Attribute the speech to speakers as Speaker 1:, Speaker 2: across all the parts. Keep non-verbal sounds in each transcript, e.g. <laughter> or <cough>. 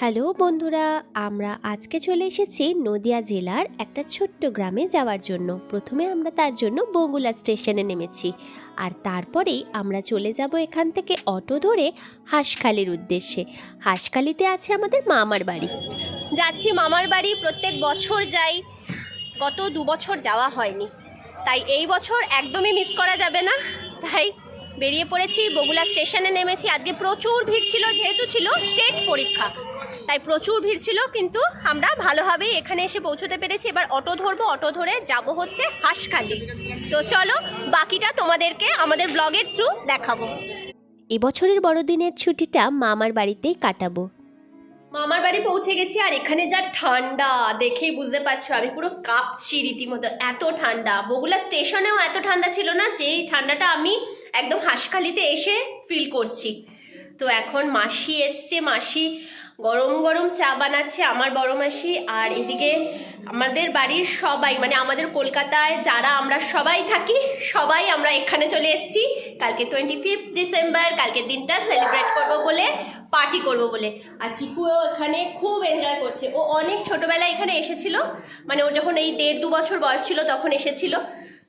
Speaker 1: Hello বন্ধুরা, আমরা আজকে চলে এসেছি নদিয়া জেলার একটা ছোট্ট গ্রামে যাওয়ার জন্য। প্রথমে আমরা তার জন্য বগুলা স্টেশনে নেমেছি। আর তারপরেই আমরা চলে যাব এখান থেকে অটো ধরে হাঁসখালির উদ্দেশ্যে। হাঁসখালিতে আছে আমাদের মামার বাড়ি। যাচ্ছি মামার বাড়ি, প্রত্যেক বছর যাই। গত দু বছর যাওয়া হয়নি। তাই এই বছর একদমই মিস করা যাবে না। তাই বেরিয়ে পড়েছি বগুলা স্টেশনে নেমেছি। আজকে প্রচুর ভিড় ছিল, যেহেতু ছিল টেট পরীক্ষা। তাই প্রচুর ভিড় ছিল কিন্তু আমরা ভালোভাবেই এখানে এসে পৌঁছতে পেরেছি। এবার অটো ধরবো অটো ধরে যাব হচ্ছে হাঁসখালি। তো চলো বাকিটা তোমাদেরকে আমাদের ব্লগের থ্রু দেখাবো। এবছরের বড়দিনের ছুটিটা মামার বাড়িতেই কাটাবো। মামার বাড়ি পৌঁছে গেছি আর এখানে যা ঠান্ডা দেখেই বুঝতে পারছ আমি পুরো কাঁপছি রীতিমতো। এত ঠান্ডা বগুলা স্টেশনেও এত ঠান্ডা ছিল না যেই ঠান্ডাটা আমি একদম হাঁসখালিতে এসে ফিল করছি। তো এখন মাসি এসছে মাসি গরম গরম চা বানাচ্ছে আমার বড় মাসি আর এদিকে আমাদের বাড়ির সবাই মানে আমাদের কলকাতায় যারা আমরা সবাই থাকি, সবাই আমরা এখানে চলে এসেছি। কালকে টোয়েন্টি ফিফথ ডিসেম্বর কালকে দিনটা সেলিব্রেট করব বলে পার্টি করব বলে। আর চিকুও এখানে খুব এনজয় করছে। ও অনেক ছোটোবেলায় এখানে এসেছিল। মানে ও যখন এই দেড় দু বছর বয়স ছিল তখন এসেছিল।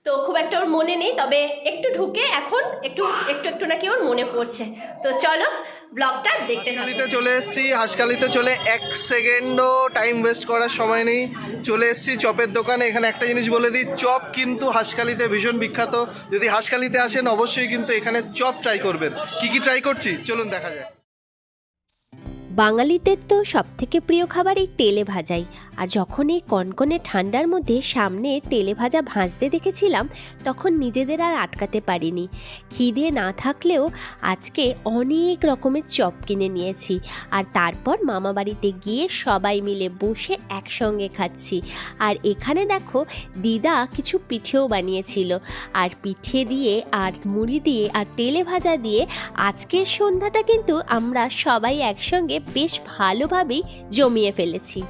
Speaker 1: তো খুব একটা ওর মনে নেই, তবে একটু ঢুকে এখন একটু একটু একটু নাকি ওর মনে পড়ছে। তো চলো ব্লগটা দেখতে
Speaker 2: হাসকালিতে চলে এসেছি হাসকালিতে চলে এক সেকেন্ডও টাইম ওয়েস্ট করার সময় নেই। চলে এসেছি চপের দোকানে, এখানে একটা জিনিস বলে দিই, চপ কিন্তু হাসকালিতে ভীষণ বিখ্যাত। যদি হাসকালিতে আসেন, অবশ্যই কিন্তু এখানে চপ ট্রাই করবেন। কি কি ট্রাই করছি? চলুন দেখা যায়
Speaker 1: বাঙালিদের তো সব থেকে প্রিয় খাবার এই তেলে ভাজাই। আর যখন এই কনকনে ঠান্ডার মধ্যে সামনে তেলে ভাজা ভাজতে দেখেছিলাম, তখন নিজেদের আর আটকাতে পারিনি। খিদে না থাকলেও আজকে অনেক রকমের চপ কিনে নিয়েছি। আর তারপর মামা বাড়িতে গিয়ে সবাই মিলে বসে একসঙ্গে খাচ্ছি। আর এখানে দেখো, দিদা কিছু পিঠেও বানিয়েছিল। আর পিঠে দিয়ে আর মুড়ি দিয়ে আর তেলে ভাজা দিয়ে আজকের সন্ধ্যাটা কিন্তু আমরা সবাই একসঙ্গে বেশ ভালোভাবেই জমিয়ে ফেলেছি।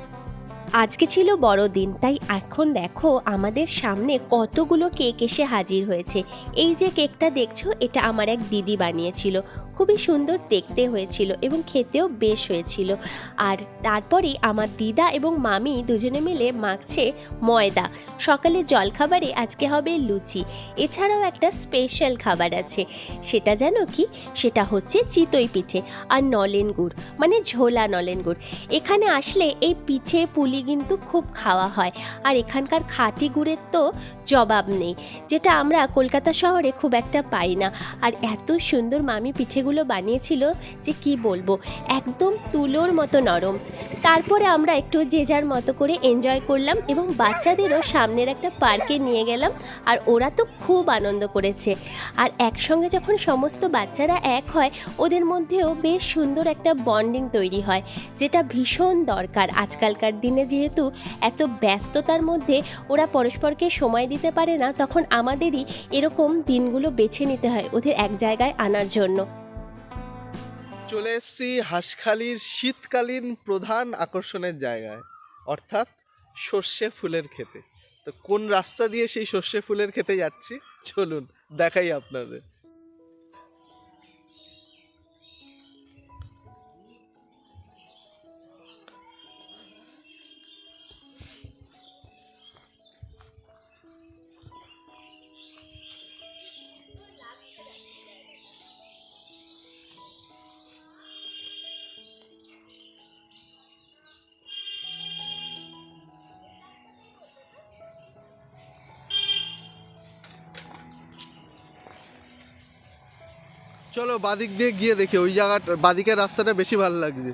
Speaker 1: আজকে ছিল বড়দিন তাই এখন দেখো আমাদের সামনে কতগুলো কেক এসে হাজির হয়েছে। এই যে কেকটা দেখছ, এটা আমার এক দিদি বানিয়েছিল। খুবই সুন্দর দেখতে হয়েছিল এবং খেতেও বেশ হয়েছিল। আর তারপরেই আমার দিদা এবং মামি দুজনে মিলে মাখছে ময়দা। সকালে জলখাবারে আজকে হবে লুচি। এছাড়াও একটা স্পেশাল খাবার আছে। সেটা জানো কি? সেটা হচ্ছে চিতই পিঠে আর নলেন গুড় মানে ঝোলা নলেন গুড়। এখানে আসলে এই পিঠে, পুলি কিন্তু খুব খাওয়া হয়। আর এখানকার খাঁটি গুড়ের তো জবাব নেই, যেটা আমরা কলকাতা শহরে খুব একটা পাই না। আর এত সুন্দর মামি পিঠেগুলো বানিয়েছিল যে কি বলব, একদম তুলোর মতো নরম। তারপরে আমরা একটু যে যার মতো করে এনজয় করলাম এবং বাচ্চাদেরও সামনের একটা পার্কে নিয়ে গেলাম, আর ওরা তো খুব আনন্দ করেছে। আর একসঙ্গে যখন সমস্ত বাচ্চারা এক হয়, ওদের মধ্যেও বেশ সুন্দর একটা বন্ডিং তৈরি হয়, যেটা ভীষণ দরকার আজকালকার দিনে যেহেতু এত ব্যস্ততার মধ্যে ওরা পরস্পরকে সময় দিতে পারে না, তখন আমাদেরই এরকম দিনগুলো বেছে নিতে হয় ওদের এক জায়গায় আনার জন্য।
Speaker 2: চলে এসেছি হাঁসখালির শীতকালীন প্রধান আকর্ষণের জায়গায়, অর্থাৎ সর্ষে ফুলের খেতে। তো কোন রাস্তা দিয়ে সেই সর্ষে ফুলের খেতে যাচ্ছি? চলুন, দেখাই আপনাদের। চলো বাদিক দিয়ে গিয়ে দেখি ওই জায়গাটা বাদিকের রাস্তাটা বেশি ভালো লাগছে।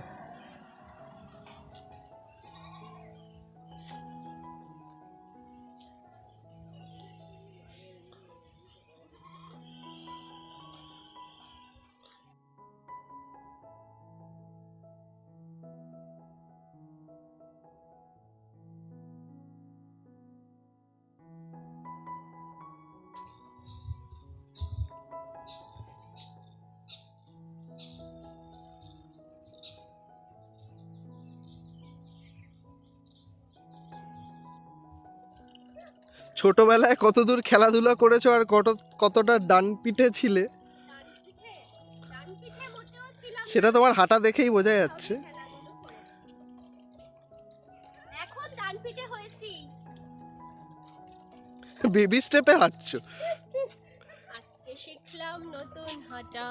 Speaker 2: ছোটবেলায় কতদূর খেলাধুলা করেছ আর কত, কতটা ডান পিঠে ছিলে? সেটা তোমার হাঁটা দেখেই বোঝা যাচ্ছে। বেবি স্টেপে হাঁটছো।
Speaker 1: আজকে শিখলাম নতুন হাঁটা।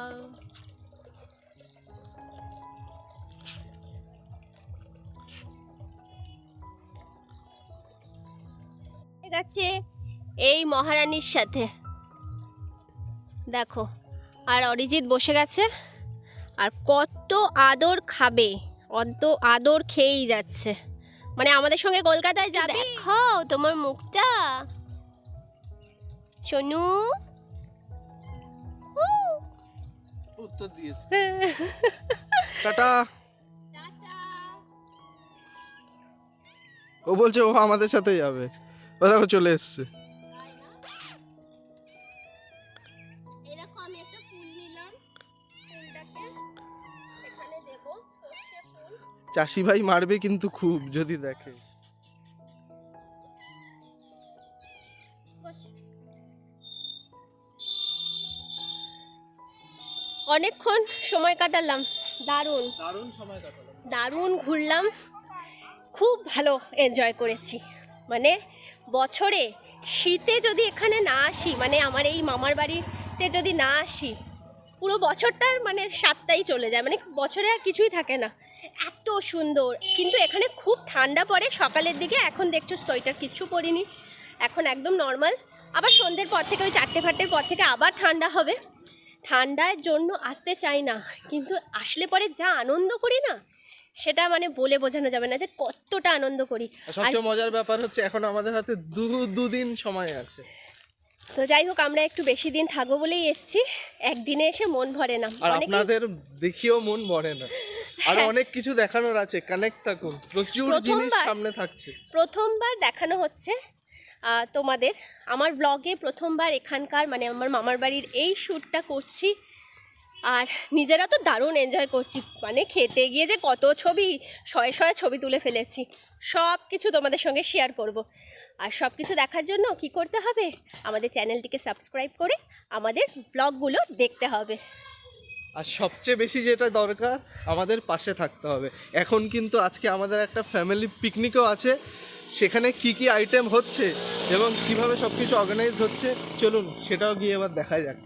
Speaker 1: আছে এই মহারানীর সাথে। দেখো আর অরিজিৎ বসে গেছে। আর কত আদর খাবে অত আদর খেয়েই যাচ্ছে। মানে আমাদের সঙ্গে কলকাতায় যাবে? দেখো তোমার মুখটা। সোনু।
Speaker 2: উত্তর দিয়েছে। <laughs> টাটা। ও বলছে ও আমাদের সাথে যাবে। ও দেখো চলে এসছে।
Speaker 1: এরকম আমি একটা ফুল নিলাম ফুলটাকে এখানে দেব সর্ষে ফুল।
Speaker 2: চাষি ভাই মারবে কিন্তু খুব যদি দেখে।
Speaker 1: অনেকক্ষণ সময় কাটালাম। দারুণ।
Speaker 2: দারুণ সময় কাটালাম।
Speaker 1: দারুণ ঘুরলাম। খুব ভালো এনজয় করেছি। মানে বছরে শীতে যদি এখানে না আসি মানে আমার এই মামার বাড়িতে যদি না আসি, পুরো বছরটার মানে সাতটাই চলে যায়। মানে বছরে আর কিছুই থাকে না। এত সুন্দর। কিন্তু এখানে খুব ঠান্ডা পড়ে। সকালের দিকে এখন দেখছ সোয়েটার কিছু পরিনি। এখন একদম নর্মাল। আবার সন্ধ্যের পর থেকে, ওই চারটে ফাট্টের পর থেকে আবার ঠান্ডা হবে। ঠান্ডার জন্য আসতে চাই না। কিন্তু আসলে পরে যা আনন্দ করি না সেটা মানে বলে বোঝানো যাবে না যে কতটা আনন্দ করি।
Speaker 2: সবচেয়ে মজার ব্যাপার হচ্ছে এখন আমাদের হাতে দু দুদিন সময় আছে।
Speaker 1: তো যাই হোক আমরা একটু বেশি দিন থাকব বলেই এসছি। একদিনে এসে মন ভরে না।
Speaker 2: আর আপনাদের দেখিও মন ভরে না। আর অনেক কিছু দেখানোর আছে কানেক্ট থাকুন। প্রচুর জিনিস সামনে থাকছে।
Speaker 1: প্রথমবার দেখানো হচ্ছে তোমাদের। আমার ব্লগে প্রথমবার এখানকার মানে আমার মামার বাড়ির এই শ্যুটটা করছি। আর নিজেরা তো দারুণ এনজয় করছি। মানে খেতে গিয়ে যে কত ছবি, শয়ে শয়ে ছবি তুলে ফেলেছি, সব কিছু তোমাদের সঙ্গে শেয়ার করব। আর সব কিছু দেখার জন্য কি করতে হবে? আমাদের চ্যানেলটিকে সাবস্ক্রাইব করে আমাদের ব্লগগুলো দেখতে হবে।
Speaker 2: আর সবচেয়ে বেশি যেটা দরকার, আমাদের পাশে থাকতে হবে। এখন কিন্তু আজকে আমাদের একটা ফ্যামিলি পিকনিকও আছে। সেখানে কি কি আইটেম হচ্ছে এবং কীভাবে সব কিছু অর্গানাইজ হচ্ছে, চলুন সেটাও গিয়ে এবার দেখা যাক।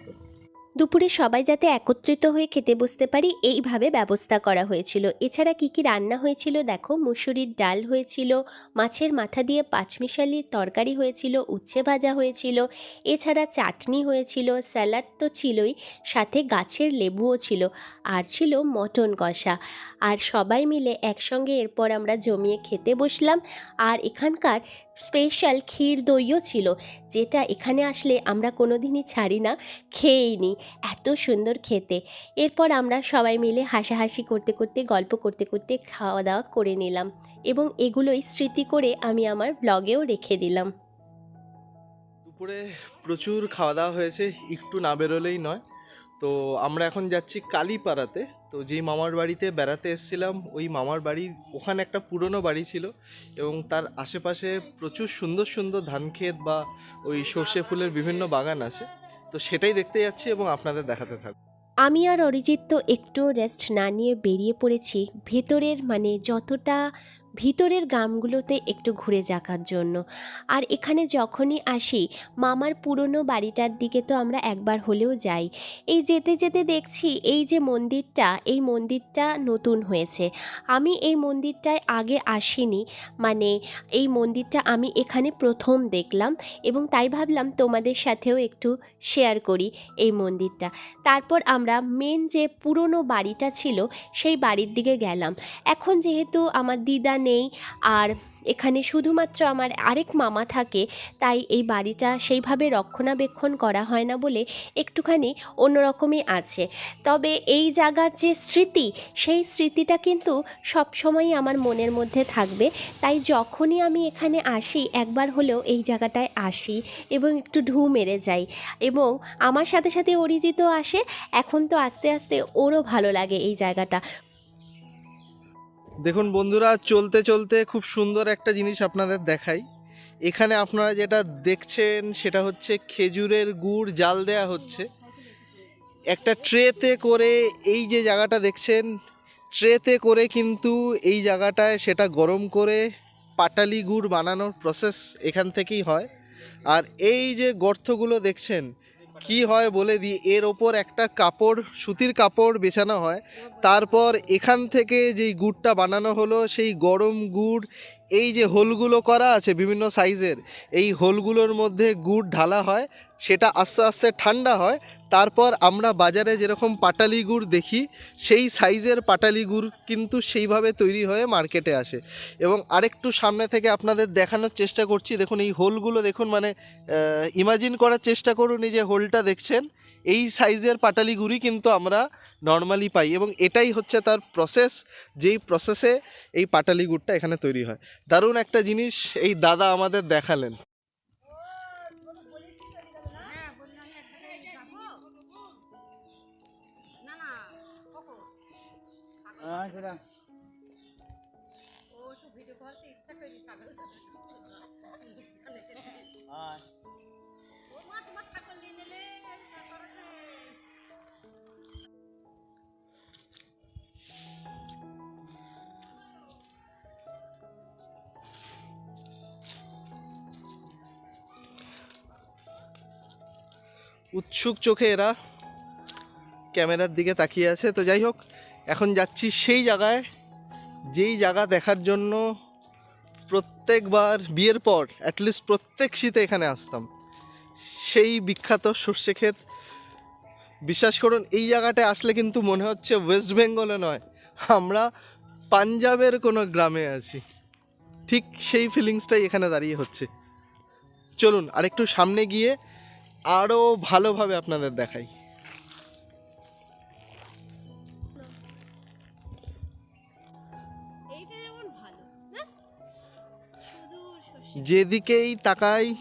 Speaker 1: দুপুরে সবাই যাতে একত্রিত হয়ে খেতে বসতে পারি, এইভাবে ব্যবস্থা করা হয়েছিল। এছাড়া কি কি রান্না হয়েছিল দেখো? মুসুরির ডাল হয়েছিল, মাছের মাথা দিয়ে পাঁচমিশালি তরকারি হয়েছিল, উচ্ছে ভাজা হয়েছিল, এছাড়া চাটনি হয়েছিল, স্যালাড তো ছিলই, সাথে গাছের লেবুও ছিল, আর ছিল মটন কষা। আর সবাই মিলে একসঙ্গে এরপর আমরা জমিয়ে খেতে বসলাম, আর এখানকার স্পেশাল ক্ষীর দইও ছিল, যেটা এখানে আসলে আমরা কোনোদিনই ছাড়ি না, খেয়েই নিই এত সুন্দর খেতে। এরপর আমরা সবাই মিলে হাসাহাসি করতে করতে, গল্প করতে করতে খাওয়া দাওয়া করে নিলাম এবং এগুলোই স্মৃতি করে আমি আমার ব্লগেও রেখে দিলাম।
Speaker 2: দুপুরে প্রচুর খাওয়া দাওয়া হয়েছে, একটু না বেরোলেই নয়। তো আমরা এখন যাচ্ছি কালীপাড়াতে। তো যেই মামার বাড়িতে বেড়াতে এসেছিলাম, ওই মামার বাড়ি, ওখানে একটা পুরনো বাড়ি ছিল এবং তার আশেপাশে প্রচুর সুন্দর সুন্দর ধান ক্ষেত বা ওই সর্ষে ফুলের বিভিন্ন বাগান আছে। তো সেটাই দেখতে যাচ্ছি এবং আপনাদের দেখাতে থাকব।
Speaker 1: আমি আর অরিজিৎ তো একটু রেস্ট না নিয়ে বেরিয়ে পড়েছি। ভেতরের মানে যতটা ভিতরের গ্রামগুলোতে একটু ঘুরে যাকার জন্য। আর এখানে যখনই আসি, মামার পুরনো বাড়িটার দিকে তো আমরা একবার হলেও যাই। এই যেতে যেতে দেখছি এই যে মন্দিরটা, এই মন্দিরটা নতুন হয়েছে। আমি এই মন্দিরটায় আগে আসিনি মানে এই মন্দিরটা আমি এখানে প্রথম দেখলাম এবং তাই ভাবলাম তোমাদের সাথেও একটু শেয়ার করি এই মন্দিরটা। তারপর আমরা মেন যে পুরনো বাড়িটা ছিল, সেই বাড়ির দিকে গেলাম। এখন যেহেতু আমার দিদা নেই। আর এখানে শুধুমাত্র আমার আরেক মামা থাকে, তাই এই বাড়িটা সেইভাবে রক্ষণাবেক্ষণ করা হয় না বলে একটুখানি অন্যরকমই আছে। তবে এই জায়গার যে স্মৃতি, সেই স্মৃতিটা কিন্তু সবসময়ই আমার মনের মধ্যে থাকবে। তাই যখনই আমি এখানে আসি, একবার হলেও এই জায়গাটায় আসি এবং একটু ঢু মেরে যাই। এবং আমার সাথে সাথে অরিজিৎ আসে, এখন তো আস্তে আস্তে ওরও ভালো লাগে এই জায়গাটা।
Speaker 2: দেখুন বন্ধুরা, চলতে চলতে খুব সুন্দর একটা জিনিস আপনাদের দেখাই। এখানে আপনারা যেটা দেখছেন সেটা হচ্ছে খেজুরের গুড় জাল দেয়া হচ্ছে। একটা ট্রেতে করে এই যে জায়গাটা দেখছেন, ট্রেতে করে কিন্তু এই জায়গাটায় সেটা গরম করে পাটালি গুড় বানানোর প্রসেস এখান থেকেই হয়। আর এই যে গর্তগুলো দেখছেন কি হয় বলে দিই, এর ওপর একটা কাপড়, সুতির কাপড় বেছানো হয়। তারপর এখান থেকে যেই গুড়টা বানানো হলো, সেই গরম গুড়, এই যে হোলগুলো করা আছে বিভিন্ন সাইজের, এই হোলগুলোর মধ্যে গুড় ঢালা হয়। সেটা আস্তে আস্তে ঠান্ডা হয়। তারপর আমরা বাজারে যেরকম পাটালি গুড় দেখি, সেই সাইজের পাটালি গুড় কিন্তু সেইভাবে তৈরি হয়ে মার্কেটে আসে। এবং আরেকটু সামনে থেকে আপনাদের দেখানোর চেষ্টা করছি। দেখুন, এই হোলগুলো দেখুন মানে ইমাজিন করার চেষ্টা করুন, এই যে হোলটা দেখছেন, এই সাইজের পাটালি গুড়ি কিন্তু আমরা নর্মালি পাই। এবং এটাই হচ্ছে তার প্রসেস যেই প্রসেসে এই পাটালি গুড়টা এখানে তৈরি হয়। দারুণ একটা জিনিস এই দাদা আমাদের দেখালেন। উৎসুক চোখে এরা ক্যামেরার দিকে তাকিয়ে আছে। তো যাই হোক এখন যাচ্ছি সেই জায়গায়, যেই জায়গা দেখার জন্য প্রত্যেকবার, বিয়ের পর অ্যাটলিস্ট প্রত্যেক শীতে এখানে আসতাম। সেই বিখ্যাত সর্ষে ক্ষেত। বিশ্বাস করুন, এই জায়গাটায় আসলে কিন্তু মনে হচ্ছে ওয়েস্ট বেঙ্গলে নয়। আমরা পাঞ্জাবের কোনো গ্রামে আছি। ঠিক সেই ফিলিংসটাই এখানে দাঁড়িয়ে হচ্ছে। চলুন, আরেকটু সামনে গিয়ে আরও ভালোভাবে আপনাদের দেখাই। যেদিকেই তাকাই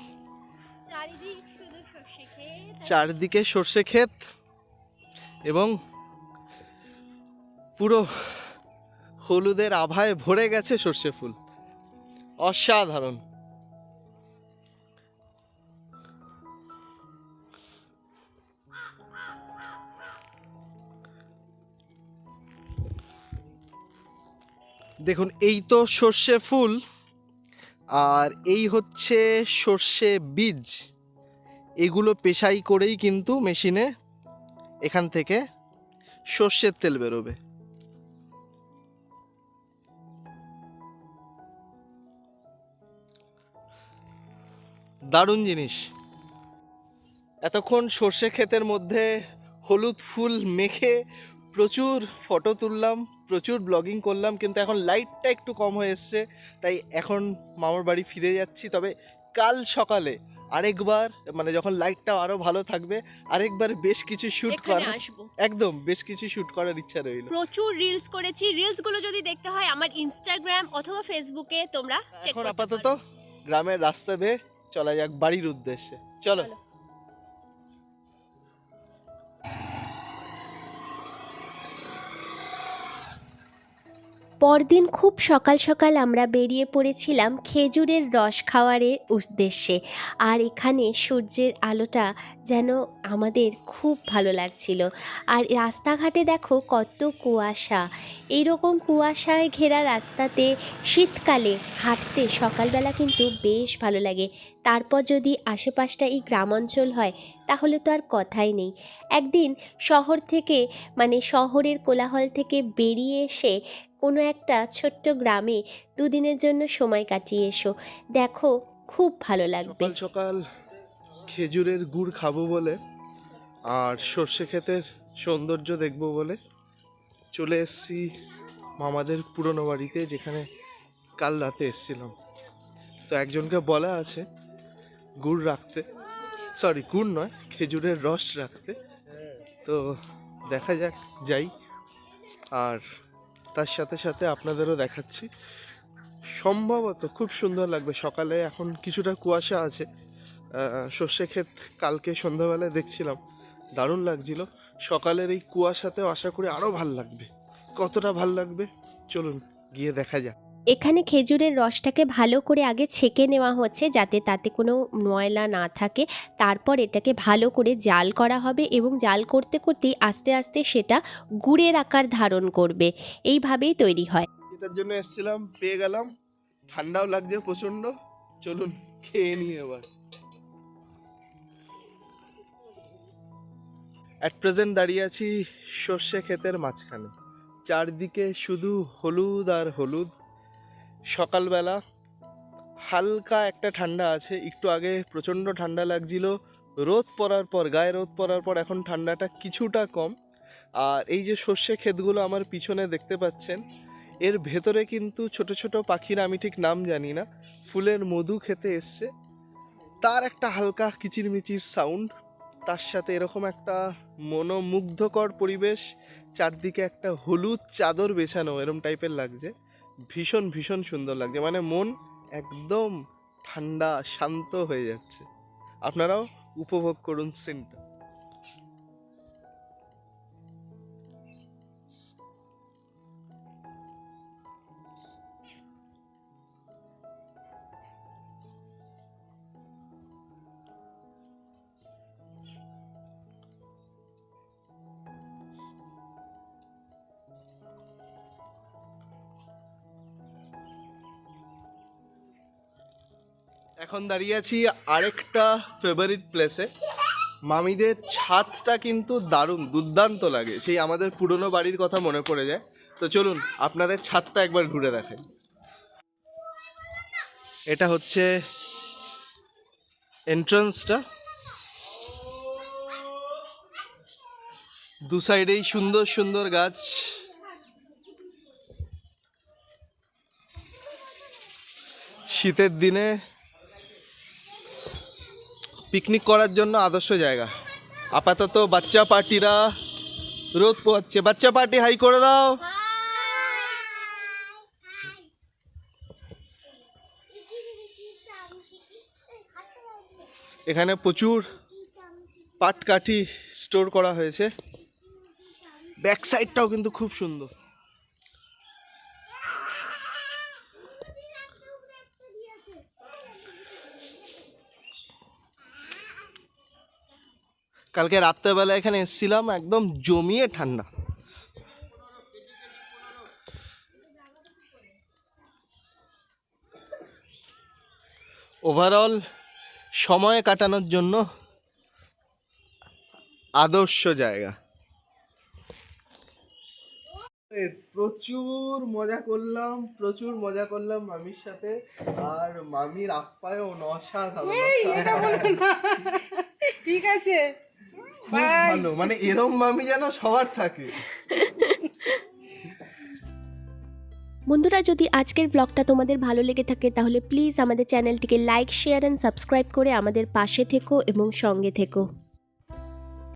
Speaker 1: চারিদিক সর্ষে
Speaker 2: ক্ষেত এবং পুরো হলুদের আভায় ভরে গেছে সর্ষে ফুল। অসাধারণ। দেখুন এই তো সর্ষে ফুল। আর এই হচ্ছে সর্ষে বীজ। এগুলো পেশাই করেই কিন্তু মেশিনে এখান থেকে সর্ষের তেল বেরোবে। দারুণ জিনিস। এতক্ষণ সর্ষে ক্ষেতের মধ্যে হলুদ ফুল মেখে প্রচুর ফটো তুললাম। প্রচুর ব্লগিং করলাম কিন্তু এখন লাইটটা একটু কম হয়ে এসছে তাই এখন মামার বাড়ি ফিরে যাচ্ছি। তবে কাল সকালে আরেকবার মানে যখন লাইটটা আরও ভালো থাকবে আরেকবার বেশ কিছু
Speaker 1: শুট
Speaker 2: করার একদম বেশ কিছু শুট করার ইচ্ছা রইল।
Speaker 1: প্রচুর রিলস করেছি। রিলসগুলো যদি দেখতে হয় আমার ইনস্টাগ্রাম অথবা ফেসবুকে তোমরা চেক
Speaker 2: এখন আপাতত গ্রামের রাস্তা বেয়ে চলা যাক বাড়ির উদ্দেশ্যে। চলো।
Speaker 1: পরদিন খুব সকাল সকাল আমরা বেরিয়ে পড়েছিলাম খেজুরের রস খাওয়ারের উদ্দেশ্যে। আর এখানে সূর্যের আলোটা যেন আমাদের খুব ভালো লাগছিল। আর রাস্তাঘাটে দেখো কত কুয়াশা। এইরকম কুয়াশায় ঘেরা রাস্তাতে শীতকালে হাঁটতে সকালবেলা কিন্তু বেশ ভালো লাগে। তারপর যদি আশেপাশটা এই গ্রামাঞ্চল হয়, তাহলে তো আর কথাই নেই। একদিন শহর থেকে মানে শহরের কোলাহল থেকে বেরিয়ে এসে কোনো একটা ছোট্ট গ্রামে দুদিনের জন্য সময় কাটিয়ে এসো। দেখো, খুব ভালো লাগবে।
Speaker 2: সকাল সকাল খেজুরের গুড় খাব বলে আর সর্ষে ক্ষেতের সৌন্দর্য দেখব বলে চলে এসেছি মামাদের পুরনো বাড়িতে, যেখানে কাল রাতে এসেছিলাম। তো একজনকে বলা আছে গুড় রাখতে। সরি গুড় নয়, খেজুরের রস রাখতে। তো দেখা যাক, যাই। আর তার সাথে সাথে আপনাদেরও দেখাচ্ছি। সম্ভবত খুব সুন্দর লাগবে। সকালে এখন কিছুটা কুয়াশা আছে। সর্ষে ক্ষেত কালকে সন্ধ্যাবেলায় দেখছিলাম। দারুণ লাগছিল। সকালের এই কুয়াশাতেও আশা করি আরও ভালো লাগবে। কতটা ভালো লাগবে? চলুন গিয়ে দেখা যাক।
Speaker 1: এখানে খেজুরের রসটাকে ভালো করে আগে ছেঁকে নেওয়া হচ্ছে যাতে তাতে কোনো ময়লা না থাকে। তারপর এটাকে ভালো করে জাল করা হবে এবং জাল করতে করতেই আস্তে আস্তে সেটা গুড়ের আকার ধারণ করবে। এইভাবেই তৈরি হয়।
Speaker 2: এটার জন্য এসেছিলাম, পেয়ে গেলাম। ঠান্ডাও লাগছে প্রচণ্ড। চলুন, খেয়ে নিই এবার। অ্যাট প্রেজেন্ট দাঁড়িয়ে আছি সর্ষে ক্ষেতের মাঝখানে। চারদিকে শুধু হলুদ আর হলুদ। সকালবেলা। হালকা একটা ঠান্ডা আছে, একটু আগে প্রচণ্ড ঠান্ডা লাগছিল। রোদ পড়ার পর, গায়ে রোদ পড়ার পর এখন ঠান্ডাটা কিছুটা কম। আর এই যে সর্ষে ক্ষেতগুলো আমার পিছনে দেখতে পাচ্ছেন, এর ভেতরে কিন্তু ছোট ছোট পাখির, আমি ঠিক নাম জানি না, ফুলের মধু খেতে এসছে। তার একটা হালকা কিচিরমিচির সাউন্ড তার সাথে এরকম একটা মনোমুগ্ধকর পরিবেশ, চারদিকে একটা হলুদ চাদর বেছানো এরম টাইপের লাগছে। ভীষণ ভীষণ সুন্দর লাগছে। মানে মন একদম ঠান্ডা, শান্ত হয়ে যাচ্ছে। আপনারাও উপভোগ করুন সিনটা এখন দাঁড়িয়ে আছি আরেকটা ফেভারিট প্লেসে মামিদের ছাদটা কিন্তু দারুণ, দুর্দান্ত লাগে। সেই আমাদের পুরনো বাড়ির কথা মনে পড়ে যায়। তো চলুন, আপনাদের ছাদটা একবার ঘুরে দেখাই এটা হচ্ছে এন্ট্রান্সটা দু সাইডেই সুন্দর সুন্দর গাছ। শীতের দিনে পিকনিক করার জন্য আদর্শ জায়গা। আপাতত বাচ্চা পার্টিরা রোদ পোহাচ্ছে। বাচ্চা পার্টি হাই করে দাও। এখানে প্রচুর পাটকাঠি স্টোর করা হয়েছে। ব্যাক সাইডটাও কিন্তু খুব সুন্দর। কালকে রাত্রেবেলা এখানে এসেছিলাম একদম জমিয়ে ঠান্ডা। ওভারঅল সময় কাটানোর জন্য আদর্শ জায়গা। প্রচুর মজা করলাম প্রচুর মজা করলাম মামির সাথে। আর মামির আপ্যায়ন অসাধারণ। অসাধারণ।
Speaker 3: ঠিক আছে।
Speaker 2: ভালো। মানে এরম মামি যেন সবার থাকে।
Speaker 1: বন্ধুরা যদি আজকের ব্লগটা তোমাদের ভালো লেগে থাকে তাহলে প্লিজ আমাদের চ্যানেলটিকে লাইক শেয়ার অ্যান্ড সাবস্ক্রাইব করে আমাদের পাশে থেকো এবং সঙ্গে থেকো।